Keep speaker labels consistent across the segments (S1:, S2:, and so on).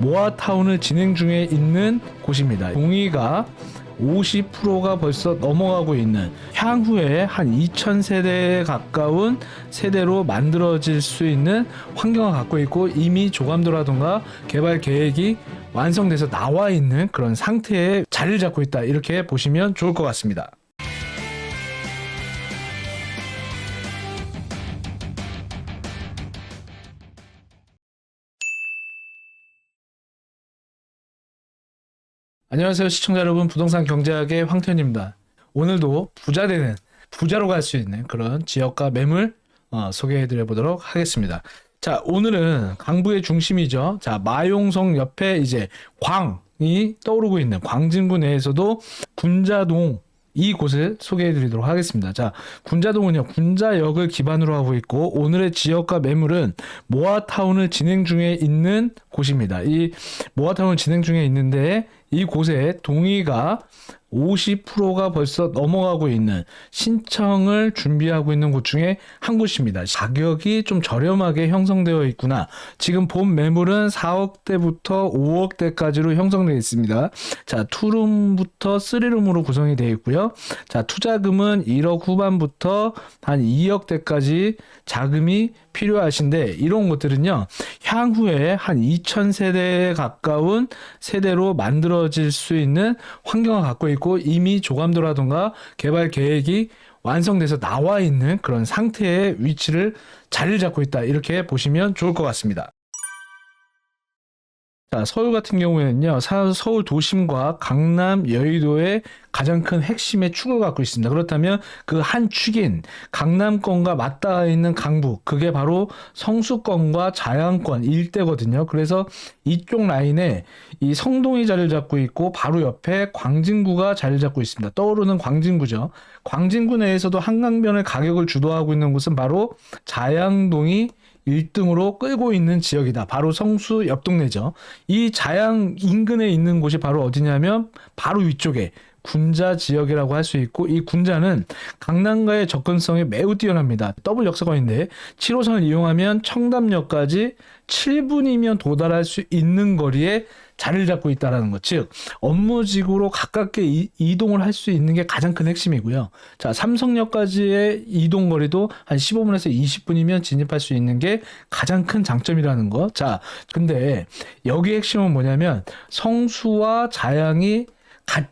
S1: 모아타운을 진행 중에 있는 곳입니다. 동의가 50%가 벌써 넘어가고 있는 향후에 한 2,000세대에 가까운 세대로 만들어질 수 있는 환경을 갖고 있고 이미 조감도라든가 개발 계획이 완성돼서 나와 있는 그런 상태에 자리를 잡고 있다. 이렇게 보시면 좋을 것 같습니다. 안녕하세요 시청자 여러분 부동산 경제학의 황태현입니다. 오늘도 부자 되는 부자로 갈 수 있는 그런 지역과 매물 어, 소개해드려 보도록 하겠습니다. 자 오늘은 강부의 중심이죠. 자 마용성 옆에 이제 광이 떠오르고 있는 광진구 내에서도 군자동 이 곳을 소개해 드리도록 하겠습니다. 자, 군자동은요, 군자역을 기반으로 하고 있고, 오늘의 지역과 매물은 모아타운을 진행 중에 있는 곳입니다. 이 모아타운을 진행 중에 있는데, 이 곳에 동의가 50%가 벌써 넘어가고 있는 신청을 준비하고 있는 곳 중에 한 곳입니다. 가격이 좀 저렴하게 형성되어 있구나. 지금 본 매물은 4억대부터 5억대까지로 형성되어 있습니다. 자, 투룸부터 3룸으로 구성이 되어 있고요. 자, 투자금은 1억 후반부터 한 2억대까지 자금이 필요하신데 이런 것들은요. 향후에 한 2,000세대에 가까운 세대로 만들어질 수 있는 환경을 갖고 있고 이미 조감도라든가 개발 계획이 완성돼서 나와 있는 그런 상태의 위치를 자리를 잡고 있다. 이렇게 보시면 좋을 것 같습니다. 자, 서울 같은 경우에는요, 사- 서울 도심과 강남, 여의도의 가장 큰 핵심의 축을 갖고 있습니다. 그렇다면 그 한 축인 강남권과 맞닿아 있는 강북, 그게 바로 성수권과 자양권 일대거든요. 그래서 이쪽 라인에 이 성동이 자리를 잡고 있고 바로 옆에 광진구가 자리를 잡고 있습니다. 떠오르는 광진구죠. 광진구 내에서도 한강변의 가격을 주도하고 있는 곳은 바로 자양동이 1등으로 끌고 있는 지역이다. 바로 성수 옆 동네죠. 이 자양 인근에 있는 곳이 바로 어디냐면 바로 위쪽에 군자 지역이라고 할 수 있고 이 군자는 강남과의 접근성이 매우 뛰어납니다. 더블 역사관인데 7호선을 이용하면 청담역까지 7분이면 도달할 수 있는 거리에 자리를 잡고 있다라는 것. 즉 업무직으로 가깝게 이, 이동을 할 수 있는 게 가장 큰 핵심이고요. 자, 삼성역까지의 이동 거리도 한 15분에서 20분이면 진입할 수 있는 게 가장 큰 장점이라는 거. 자, 근데 여기 핵심은 뭐냐면 성수와 자양이 같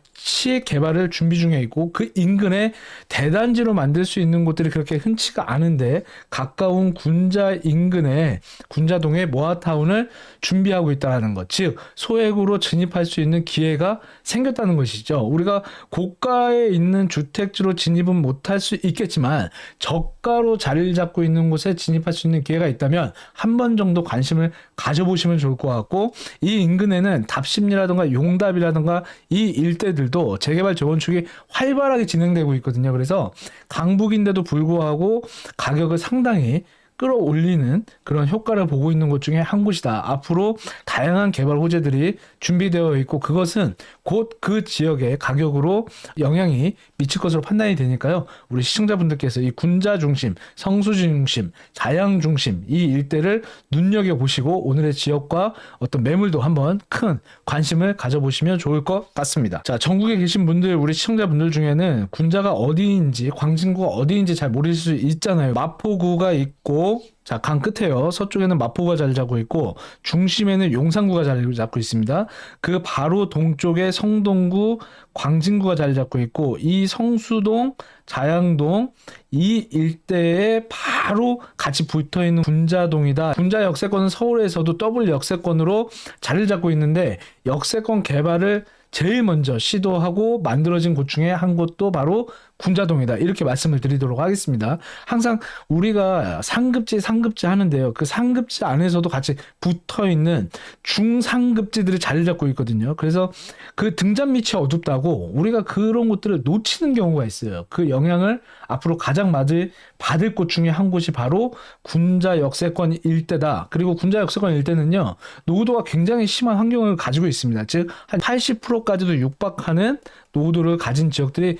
S1: 이 개발을 준비 중에 있고 그 인근에 대단지로 만들 수 있는 곳들이 그렇게 흔치가 않은데 가까운 군자 인근에 군자동에 모아타운을 준비하고 있다는 것. 즉 소액으로 진입할 수 있는 기회가 생겼다는 것이죠. 우리가 고가에 있는 주택지로 진입은 못할 수 있겠지만 저가로 자리를 잡고 있는 곳에 진입할 수 있는 기회가 있다면 한 번 정도 관심을 가져보시면 좋을 것 같고 이 인근에는 답심리라든가 용답이라든가 이 일대들 도 재개발 재건축이 활발하게 진행되고 있거든요. 그래서 강북인데도 불구하고 가격을 상당히 끌어올리는 그런 효과를 보고 있는 곳 중에 한 곳이다. 앞으로 다양한 개발 호재들이 준비되어 있고 그것은 곧 그 지역의 가격으로 영향이 미칠 것으로 판단이 되니까요. 우리 시청자분들께서 이 군자 중심, 성수 중심, 자양 중심 이 일대를 눈여겨 보시고 오늘의 지역과 어떤 매물도 한번 큰 관심을 가져보시면 좋을 것 같습니다. 자, 전국에 계신 분들, 우리 시청자분들 중에는 군자가 어디인지, 광진구가 어디인지 잘 모를 수 있잖아요. 마포구가 있고 자, 강 끝에요. 서쪽에는 마포구가 자리 잡고 있고 중심에는 용산구가 자리 잡고 있습니다. 그 바로 동쪽에 성동구, 광진구가 자리 잡고 있고 이 성수동, 자양동 이 일대에 바로 같이 붙어 있는 군자동이다. 군자 역세권은 서울에서도 더블 역세권으로 자리를 잡고 있는데 역세권 개발을 제일 먼저 시도하고 만들어진 곳 중에 한 곳도 바로 군자동이다. 이렇게 말씀을 드리도록 하겠습니다. 항상 우리가 상급지, 상급지 하는데요. 그 상급지 안에서도 같이 붙어 있는 중상급지들이 자리 잡고 있거든요. 그래서 그 등잔 밑이 어둡다고 우리가 그런 곳들을 놓치는 경우가 있어요. 그 영향을 앞으로 가장 맞을, 받을 곳 중에 한 곳이 바로 군자 역세권 일대다. 그리고 군자 역세권 일대는요, 노후도가 굉장히 심한 환경을 가지고 있습니다. 즉, 한 80%까지도 육박하는 노후도를 가진 지역들이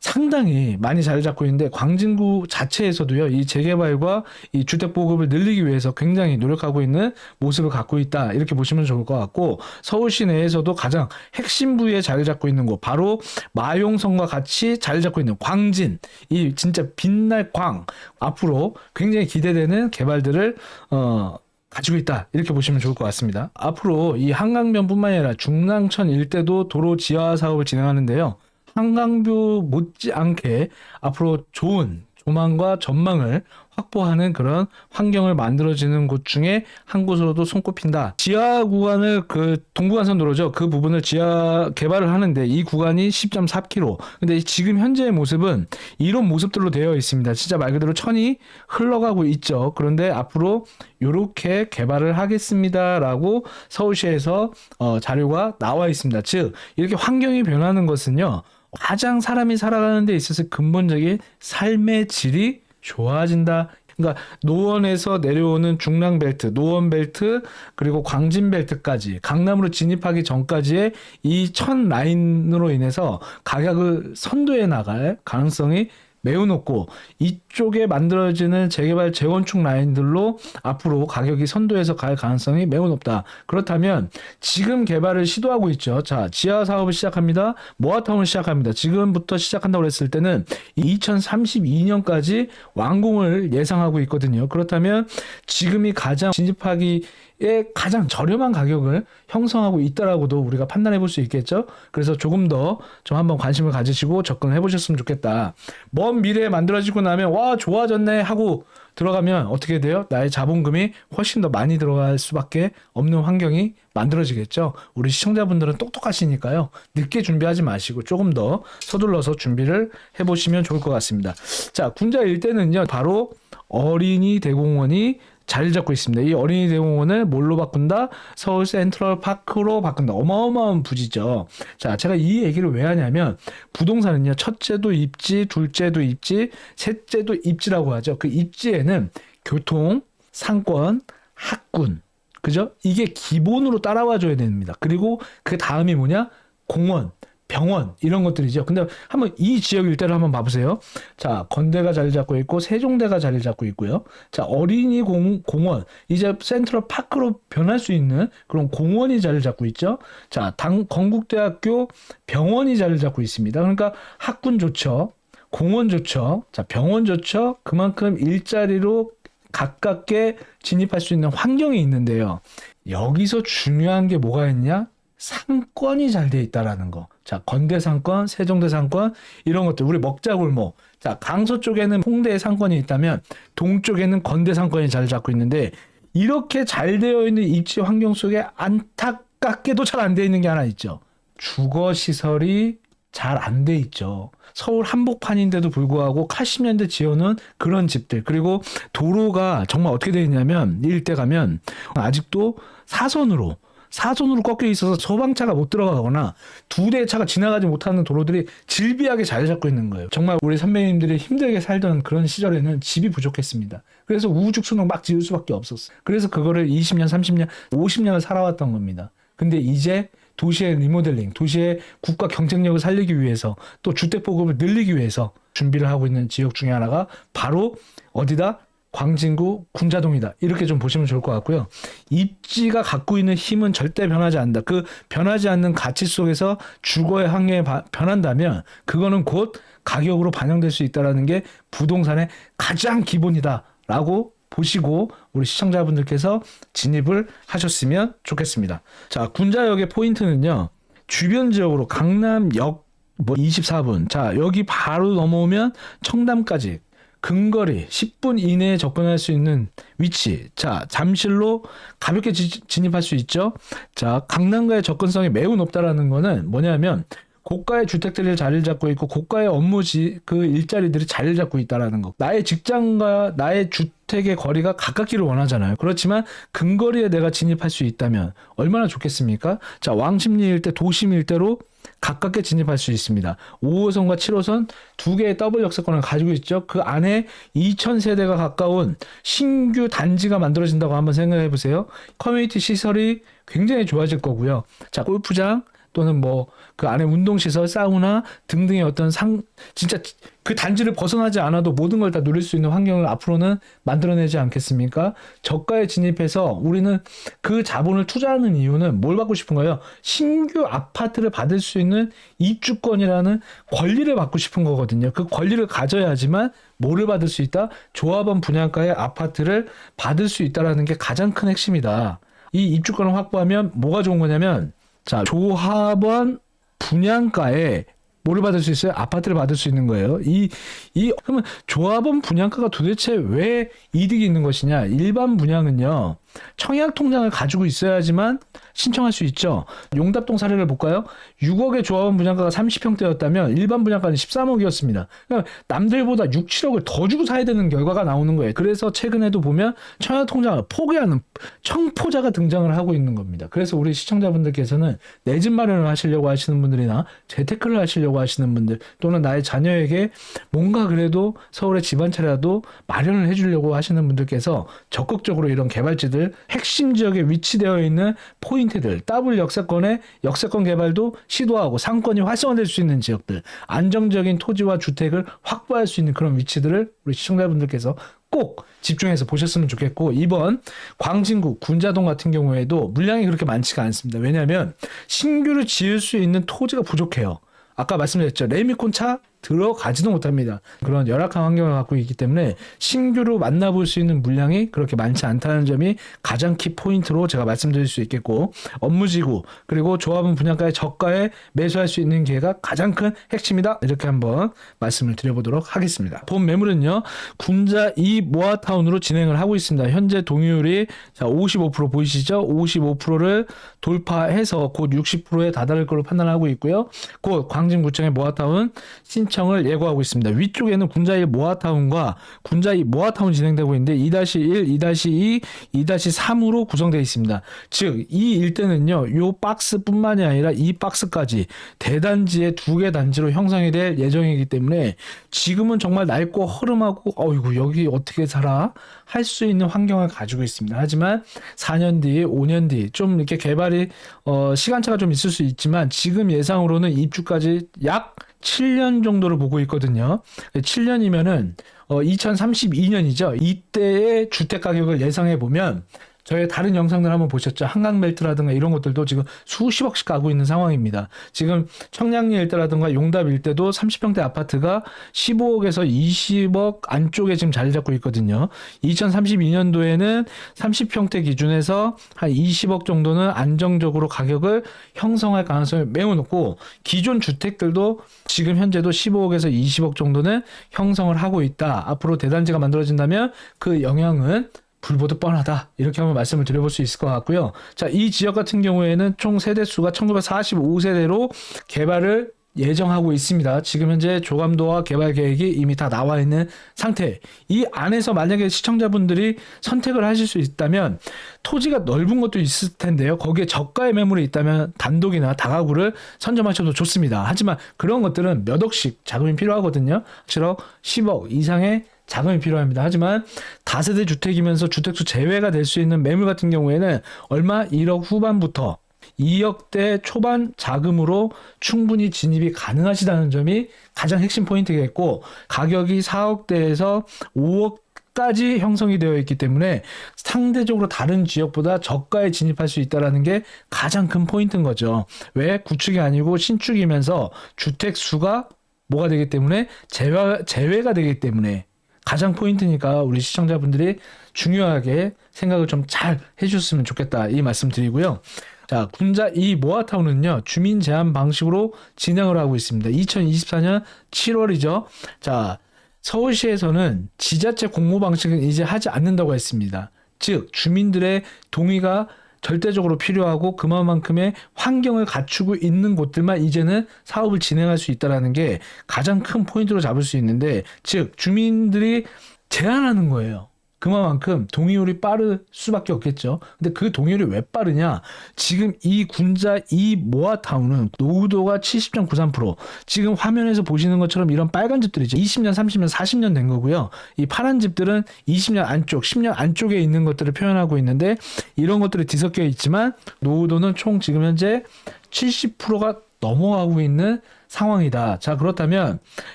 S1: 상당히 많이 자리 잡고 있는데 광진구 자체에서도요 이 재개발과 이 주택 보급을 늘리기 위해서 굉장히 노력하고 있는 모습을 갖고 있다 이렇게 보시면 좋을 것 같고 서울시 내에서도 가장 핵심 부위에 자리 잡고 있는 곳 바로 마용성과 같이 자리 잡고 있는 광진 이 진짜 빛날 광 앞으로 굉장히 기대되는 개발들을 어 가지고 있다 이렇게 보시면 좋을 것 같습니다. 앞으로 이 한강변뿐만 아니라 중랑천 일대도 도로 지하 사업을 진행하는데요. 한강뷰 못지않게 앞으로 좋은 조망과 전망을 확보하는 그런 환경을 만들어지는 곳 중에 한 곳으로도 손꼽힌다. 지하 구간을 그 동부간선 도로죠. 그 부분을 지하 개발을 하는데 이 구간이 10.4km. 근데 지금 현재의 모습은 이런 모습들로 되어 있습니다. 진짜 말 그대로 천이 흘러가고 있죠. 그런데 앞으로 이렇게 개발을 하겠습니다라고 서울시에서 어, 자료가 나와 있습니다. 즉 이렇게 환경이 변하는 것은요. 가장 사람이 살아가는 데 있어서 근본적인 삶의 질이 좋아진다. 그러니까 노원에서 내려오는 중랑벨트, 노원벨트, 그리고 광진벨트까지 강남으로 진입하기 전까지의 이천 라인으로 인해서 가격을 선도해 나갈 가능성이 매우 높고 이쪽에 만들어지는 재개발 재건축 라인들로 앞으로 가격이 선도해서 갈 가능성이 매우 높다. 그렇다면 지금 개발을 시도하고 있죠. 자, 지하 사업을 시작합니다. 모아타운을 시작합니다. 지금부터 시작한다고 했을 때는 2032년까지 완공을 예상하고 있거든요. 그렇다면 지금이 가장 진입하기 에 가장 저렴한 가격을 형성하고 있다라고도 우리가 판단해 볼 수 있겠죠. 그래서 조금 더 좀 한번 관심을 가지시고 접근해 보셨으면 좋겠다. 먼 미래에 만들어지고 나면 와 좋아졌네 하고 들어가면 어떻게 돼요? 나의 자본금이 훨씬 더 많이 들어갈 수밖에 없는 환경이 만들어지겠죠. 우리 시청자분들은 똑똑하시니까요. 늦게 준비하지 마시고 조금 더 서둘러서 준비를 해보시면 좋을 것 같습니다. 자, 군자 일대는요, 바로 어린이 대공원이 자리 잡고 있습니다. 이 어린이 대공원을 뭘로 바꾼다? 서울 센트럴 파크로 바꾼다. 어마어마한 부지죠. 자, 제가 이 얘기를 왜 하냐면 부동산은요. 첫째도 입지, 둘째도 입지, 셋째도 입지라고 하죠. 그 입지에는 교통, 상권, 학군, 그죠? 이게 기본으로 따라와 줘야 됩니다. 그리고 그 다음이 뭐냐? 공원, 병원 이런 것들이죠. 근데 한번 이 지역 일대를 한번 봐보세요. 자 건대가 자리 잡고 있고 세종대가 자리 잡고 있고요. 자 어린이 공, 공원 이제 센트럴 파크로 변할 수 있는 그런 공원이 자리 잡고 있죠. 자 당, 건국대학교 병원이 자리 잡고 있습니다. 그러니까 학군 좋죠. 공원 좋죠. 자 병원 좋죠. 그만큼 일자리로 가깝게 진입할 수 있는 환경이 있는데요. 여기서 중요한 게 뭐가 있냐? 상권이 잘 돼 있다라는 거. 자, 건대 상권, 세종대 상권 이런 것들 우리 먹자골목. 자, 강서 쪽에는 홍대 상권이 있다면 동쪽에는 건대 상권이 자리 잡고 있는데 이렇게 잘 되어 있는 입지 환경 속에 안타깝게도 잘안돼 있는 게 하나 있죠. 주거 시설이 잘 안 돼 있죠. 서울 한복판인데도 불구하고 80년대 지어놓은 그런 집들 그리고 도로가 정말 어떻게 되어 있냐면 이 일대 가면 아직도 사선으로 사선으로 꺾여 있어서 소방차가 못 들어가거나 두 대의 차가 지나가지 못하는 도로들이 질비하게 자리 잡고 있는 거예요. 정말 우리 선배님들이 힘들게 살던 그런 시절에는 집이 부족했습니다. 그래서 우후죽순으로 막 지을 수밖에 없었어요. 그래서 그거를 20년, 30년, 50년을 살아왔던 겁니다. 근데 이제 도시의 리모델링, 도시의 국가 경쟁력을 살리기 위해서 또 주택 보급을 늘리기 위해서 준비를 하고 있는 지역 중에 하나가 바로 어디다? 광진구 군자동이다. 이렇게 좀 보시면 좋을 것 같고요. 입지가 갖고 있는 힘은 절대 변하지 않는다. 그 변하지 않는 가치 속에서 주거의 바- 변한다면 그거는 곧 가격으로 반영될 수 있다라는 게 부동산의 가장 기본이다라고 보시고 우리 시청자분들께서 진입을 하셨으면 좋겠습니다. 자, 군자역의 포인트는요. 주변 지역으로 강남역 뭐 24분. 자, 여기 바로 넘어오면 청담까지 근거리 10분 이내에 접근할 수 있는 위치. 자, 잠실로 가볍게 지- 진입할 수 있죠. 자, 강남과의 접근성이 매우 높다라는 거는 뭐냐면 고가의 주택들이 자리를 잡고 있고 고가의 업무지 그 일자리들이 자리를 잡고 있다라는 거. 나의 직장과 나의 주택의 거리가 가깝기를 원하잖아요. 그렇지만 근거리에 내가 진입할 수 있다면 얼마나 좋겠습니까? 자, 왕십리 일대, 도심 일대로 가깝게 진입할 수 있습니다. 5호선과 7호선 두 개의 더블 역세권을 가지고 있죠. 그 안에 2,000세대가 가까운 신규 단지가 만들어진다고 한번 생각해 보세요. 커뮤니티 시설이 굉장히 좋아질 거고요. 자, 골프장, 또는 뭐 그 안에 운동시설, 사우나 등등의 어떤 상 진짜 그 단지를 벗어나지 않아도 모든 걸 다 누릴 수 있는 환경을 앞으로는 만들어내지 않겠습니까? 저가에 진입해서 우리는 그 자본을 투자하는 이유는 뭘 받고 싶은 거예요? 신규 아파트를 받을 수 있는 입주권이라는 권리를 받고 싶은 거거든요. 그 권리를 가져야지만 뭐를 받을 수 있다? 조합원 분양가의 아파트를 받을 수 있다라는 게 가장 큰 핵심이다. 이 입주권을 확보하면 뭐가 좋은 거냐면 자 조합원 분양가에 뭐를 받을 수 있어요? 아파트를 받을 수 있는 거예요. 이, 이, 그러면 조합원 분양가가 도대체 왜 이득이 있는 것이냐? 일반 분양은요, 청약 통장을 가지고 있어야지만 신청할 수 있죠. 용답동 사례를 볼까요? 6억의 조합원 분양가가 30평대였다면 일반 분양가는 13억이었습니다. 그러니까 남들보다 6, 7억을 더 주고 사야 되는 결과가 나오는 거예요. 그래서 최근에도 보면 청약 통장을 포기하는 청포자가 등장을 하고 있는 겁니다. 그래서 우리 시청자분들께서는 내 집 마련을 하시려고 하시는 분들이나 재테크를 하시려고 하시는 분들 또는 나의 자녀에게 뭔가 그래도 서울에 집 한 채라도 마련을 해주려고 하시는 분들께서 적극적으로 이런 개발지들 핵심 지역에 위치되어 있는 포인트들 더블 역세권의 역세권 개발도 시도하고 상권이 활성화될 수 있는 지역들 안정적인 토지와 주택을 확보할 수 있는 그런 위치들을 우리 시청자분들께서 꼭 집중해서 보셨으면 좋겠고 이번 광진구 군자동 같은 경우에도 물량이 그렇게 많지가 않습니다. 왜냐하면 신규를 지을 수 있는 토지가 부족해요. 아까 말씀드렸죠. 레미콘 차 들어가지도 못합니다. 그런 열악한 환경을 갖고 있기 때문에 신규로 만나볼 수 있는 물량이 그렇게 많지 않다는 점이 가장 키 포인트로 제가 말씀드릴 수 있겠고 업무지구 그리고 조합은 분양가의 저가에 매수할 수 있는 기회가 가장 큰 핵심이다. 이렇게 한번 말씀을 드려보도록 하겠습니다. 본 매물은요. 군자 2 모아타운으로 진행을 하고 있습니다. 현재 동의율이 자, 55% 보이시죠? 55%를 돌파해서 곧 60%에 다다를 걸로 판단하고 있고요. 곧 광진구청의 모아타운 신 청을 예고하고 있습니다. 위쪽에는 군자1 모아타운과 군자2 모아타운 진행되고 있는데 2-1, 2-2, 2-3으로 구성되어 있습니다. 즉, 이 일대는요, 요 박스뿐만이 아니라 이 박스까지 대단지의 두 개 단지로 형성이 될 예정이기 때문에 지금은 정말 낡고 허름하고, 어이구, 여기 어떻게 살아? 할 수 있는 환경을 가지고 있습니다. 하지만 4년 뒤, 5년 뒤, 좀 이렇게 개발이, 어, 시간차가 좀 있을 수 있지만 지금 예상으로는 입주까지 약 7년 정도를 보고 있거든요. 7년이면은 어 2032년이죠. 이때의 주택 가격을 예상해 보면 저희 다른 영상들 한번 보셨죠? 한강벨트라든가 이런 것들도 지금 수십억씩 가고 있는 상황입니다. 지금 청량리 일대라든가 용답 일대도 30평대 아파트가 15억에서 20억 안쪽에 지금 자리 잡고 있거든요. 2032년도에는 30평대 기준에서 한 20억 정도는 안정적으로 가격을 형성할 가능성이 매우 높고 기존 주택들도 지금 현재도 15억에서 20억 정도는 형성을 하고 있다. 앞으로 대단지가 만들어진다면 그 영향은 불보듯 뻔하다. 이렇게 한번 말씀을 드려볼 수 있을 것 같고요. 자, 이 지역 같은 경우에는 총 세대 수가 1945세대로 개발을 예정하고 있습니다. 지금 현재 조감도와 개발 계획이 이미 다 나와 있는 상태. 이 안에서 만약에 시청자분들이 선택을 하실 수 있다면 토지가 넓은 것도 있을 텐데요. 거기에 저가의 매물이 있다면 단독이나 다가구를 선점하셔도 좋습니다. 하지만 그런 것들은 몇 억씩 자금이 필요하거든요. 7억, 10억 이상의 자금이 필요합니다. 하지만 다세대 주택이면서 주택수 제외가 될 수 있는 매물 같은 경우에는 얼마 1억 후반부터 2억대 초반 자금으로 충분히 진입이 가능하시다는 점이 가장 핵심 포인트겠고 가격이 4억대에서 5억 까지 형성이 되어 있기 때문에 상대적으로 다른 지역보다 저가에 진입할 수 있다라는 게 가장 큰 포인트인 거죠. 왜 구축이 아니고 신축이면서 주택 수가 뭐가 되기 때문에 제외 제외가 되기 때문에 가장 포인트니까 우리 시청자분들이 중요하게 생각을 좀 잘 해주셨으면 좋겠다 이 말씀 드리고요. 자, 군자 이 모아타운은요, 주민 제한 방식으로 진행을 하고 있습니다. 2024년 7월이죠. 자, 서울시에서는 지자체 공모 방식은 이제 하지 않는다고 했습니다. 즉, 주민들의 동의가 절대적으로 필요하고 그만큼의 환경을 갖추고 있는 곳들만 이제는 사업을 진행할 수 있다라는 게 가장 큰 포인트로 잡을 수 있는데 즉 주민들이 제한하는 거예요. 그만큼 동의율이 빠를 수밖에 없겠죠. 근데 그 동의율이 왜 빠르냐? 지금 이 군자 이 모아타운은 노후도가 70.93% 지금 화면에서 보시는 것처럼 이런 빨간 집들이죠. 20년, 30년, 40년 된 거고요. 이 파란 집들은 20년 안쪽, 10년 안쪽에 있는 것들을 표현하고 있는데 이런 것들이 뒤섞여 있지만 노후도는 총 지금 현재 70%가 넘어가고 있는 상황이다. 자, 그렇다면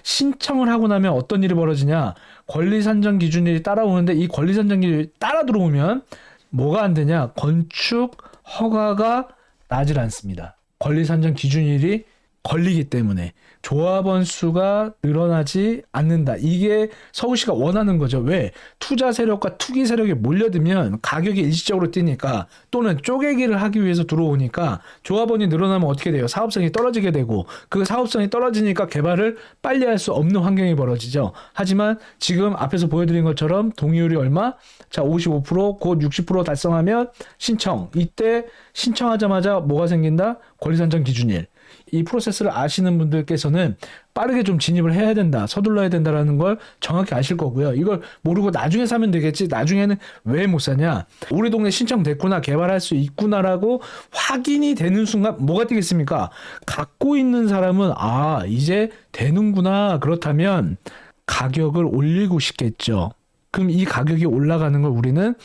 S1: 신청을 하고 나면 어떤 일이 벌어지냐? 권리 산정 기준일이 따라오는데 이 권리 산정 기준이 따라 들어오면 뭐가 안 되냐? 건축 허가가 나질 않습니다. 권리 산정 기준일이 걸리기 때문에 조합원 수가 늘어나지 않는다. 이게 서울시가 원하는 거죠. 왜? 투자 세력과 투기 세력이 몰려들면 가격이 일시적으로 뛰니까 또는 쪼개기를 하기 위해서 들어오니까 조합원이 늘어나면 어떻게 돼요? 사업성이 떨어지게 되고 그 사업성이 떨어지니까 개발을 빨리 할 수 없는 환경이 벌어지죠. 하지만 지금 앞에서 보여드린 것처럼 동의율이 얼마? 자, 55%곧 60% 달성하면 신청. 이때 신청하자마자 뭐가 생긴다? 권리산정 기준일. 이 프로세스를 아시는 분들께서는 빠르게 좀 진입을 해야 된다, 서둘러야 된다라는 걸 정확히 아실 거고요. 이걸 모르고 나중에 사면 되겠지. 나중에는 왜 못 사냐? 우리 동네 신청됐구나, 개발할 수 있구나라고 확인이 되는 순간 뭐가 되겠습니까? 갖고 있는 사람은 아 이제 되는구나. 그렇다면 가격을 올리고 싶겠죠. 그럼 이 가격이 올라가는 걸 우리는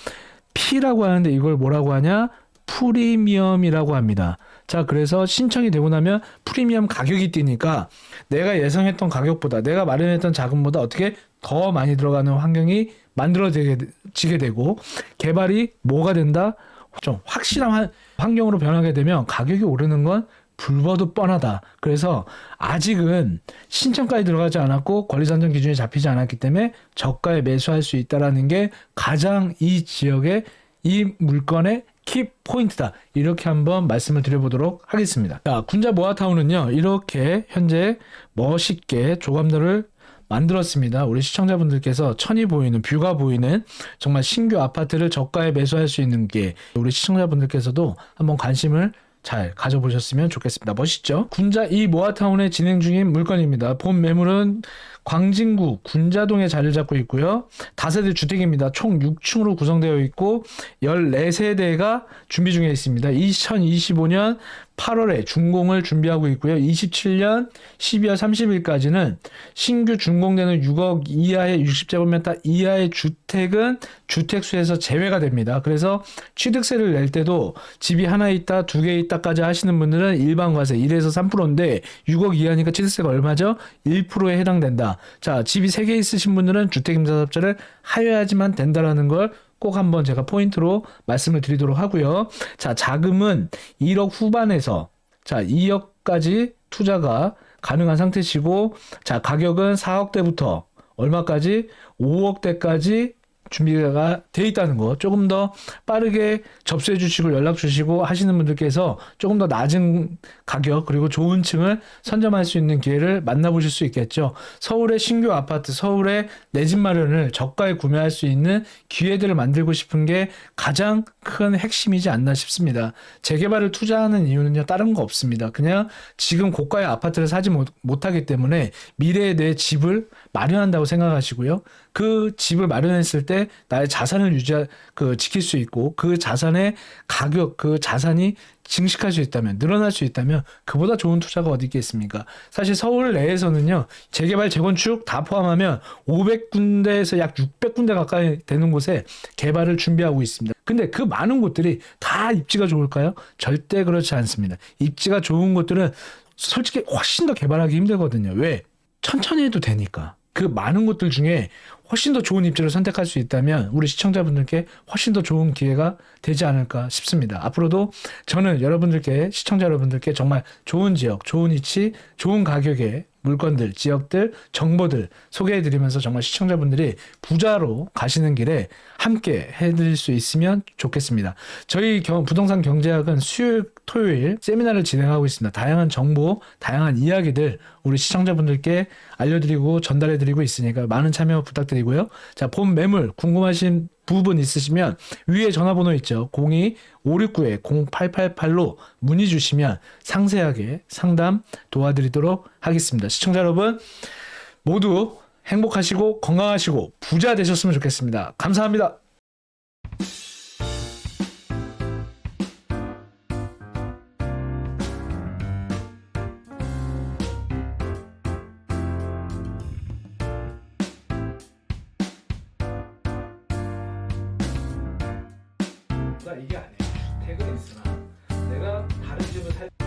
S1: P라고 하는데 이걸 뭐라고 하냐? 프리미엄이라고 합니다. 자, 그래서 신청이 되고 나면 프리미엄 가격이 뛰니까 내가 예상했던 가격보다 내가 마련했던 자금보다 어떻게 더 많이 들어가는 환경이 만들어지게 되고 개발이 뭐가 된다? 좀 확실한 환- 환경으로 변하게 되면 가격이 오르는 건 불보듯 뻔하다. 그래서 아직은 신청까지 들어가지 않았고 권리 산정 기준이 잡히지 않았기 때문에 저가에 매수할 수 있다라는 게 가장 이 지역의 이 물건의 키 포인트다. 이렇게 한번 말씀을 드려보도록 하겠습니다. 자, 군자 모아타운은요, 이렇게 현재 멋있게 조감도를 만들었습니다. 우리 시청자분들께서 천이 보이는 뷰가 보이는 정말 신규 아파트를 저가에 매수할 수 있는 게 우리 시청자분들께서도 한번 관심을 잘 가져보셨으면 좋겠습니다. 멋있죠? 군자 이 모아타운에 진행 중인 물건입니다. 본 매물은 광진구 군자동에 자리를 잡고 있고요. 다세대 주택입니다. 총 6층으로 구성되어 있고 14세대가 준비 중에 있습니다. 2025년 8월에 준공을 준비하고 있고요. 27년 12월 30일까지는 신규 준공되는 6억 이하의 60제곱미터 이하의 주택은 주택수에서 제외가 됩니다. 그래서 취득세를 낼 때도 집이 하나 있다, 두 개 있다까지 하시는 분들은 일반 과세 1에서 3%인데 6억 이하니까 취득세가 얼마죠? 1%에 해당된다. 자, 집이 세 개 있으신 분들은 주택임대사업자를 하여야지만 된다라는 걸 꼭 한번 제가 포인트로 말씀을 드리도록 하고요. 자, 자금은 1억 후반에서 자, 2억까지 투자가 가능한 상태시고 자, 가격은 4억대부터 얼마까지? 5억대까지 준비가 돼 있다는 거 조금 더 빠르게 접수해 주시고 연락 주시고 하시는 분들께서 조금 더 낮은 가격 그리고 좋은 층을 선점할 수 있는 기회를 만나보실 수 있겠죠. 서울의 신규 아파트, 서울의 내 집 마련을 저가에 구매할 수 있는 기회들을 만들고 싶은 게 가장 큰 핵심이지 않나 싶습니다. 재개발을 투자하는 이유는요 다른 거 없습니다. 그냥 지금 고가의 아파트를 사지 못, 못하기 때문에 미래에 내 집을 마련한다고 생각하시고요. 그 집을 마련했을 때 나의 자산을 유지 그 지킬 수 있고 그 자산의 가격 그 자산이 증식할 수 있다면 늘어날 수 있다면 그보다 좋은 투자가 어디 있겠습니까? 사실 서울 내에서는요 재개발 재건축 다 포함하면 500군데에서 약 600군데 가까이 되는 곳에 개발을 준비하고 있습니다. 근데 그 많은 곳들이 다 입지가 좋을까요? 절대 그렇지 않습니다. 입지가 좋은 곳들은 솔직히 훨씬 더 개발하기 힘들거든요. 왜? 천천히 해도 되니까. 그 많은 곳들 중에 훨씬 더 좋은 입지를 선택할 수 있다면 우리 시청자분들께 훨씬 더 좋은 기회가 되지 않을까 싶습니다. 앞으로도 저는 여러분들께 시청자 여러분들께 정말 좋은 지역, 좋은 위치, 좋은 가격에 물건들, 지역들, 정보들 소개해 드리면서 정말 시청자분들이 부자로 가시는 길에 함께 해 드릴 수 있으면 좋겠습니다. 저희 경- 부동산 경제학은 수요일, 토요일 세미나를 진행하고 있습니다. 다양한 정보, 다양한 이야기들 우리 시청자분들께 알려 드리고 전달해 드리고 있으니까 많은 참여 부탁드 리고요. 자, 본 매물 궁금하신 부분 있으시면 위에 전화번호 있죠. 02-569-0888로 문의 주시면 상세하게 상담 도와드리도록 하겠습니다. 시청자 여러분 모두 행복하시고 건강하시고 부자 되셨으면 좋겠습니다. 감사합니다. 이게 아니에요. 퇴근했으나 내가 다른 집을 살